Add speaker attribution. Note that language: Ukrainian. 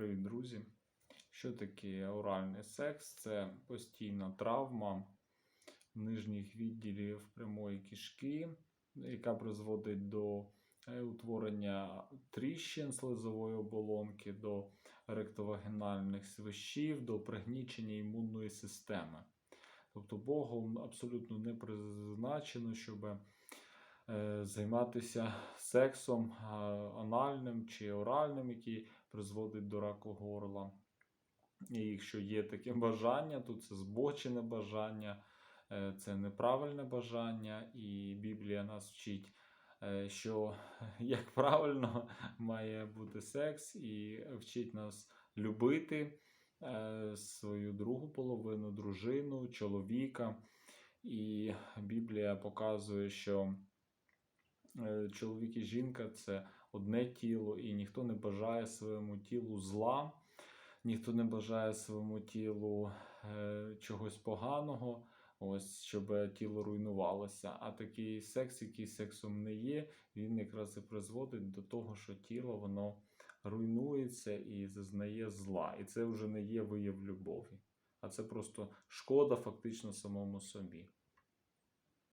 Speaker 1: Привіт, друзі! Що таке оральний секс? Це постійна травма нижніх відділів прямої кишки, яка призводить до е, утворення тріщин слизової оболонки, до ректовагінальних свищів, до пригнічення імунної системи. Тобто Богом абсолютно не призначено, щоб займатися сексом анальним чи оральним, який призводить до раку горла. І якщо є таке бажання, то це збочене бажання, е, це неправильне бажання, і Біблія нас вчить, е, що як правильно має бути секс, і вчить нас любити е, свою другу половину, дружину, чоловіка. І Біблія показує, що е, чоловік і жінка це одне тіло, і ніхто не бажає своєму тілу зла, ніхто не бажає своєму тілу е, чогось поганого, ось щоб тіло руйнувалося. А такий секс, який сексом не є, він якраз і призводить до того, що тіло воно руйнується і зазнає зла. І це вже не є вияв любові, а це просто шкода фактично самому собі.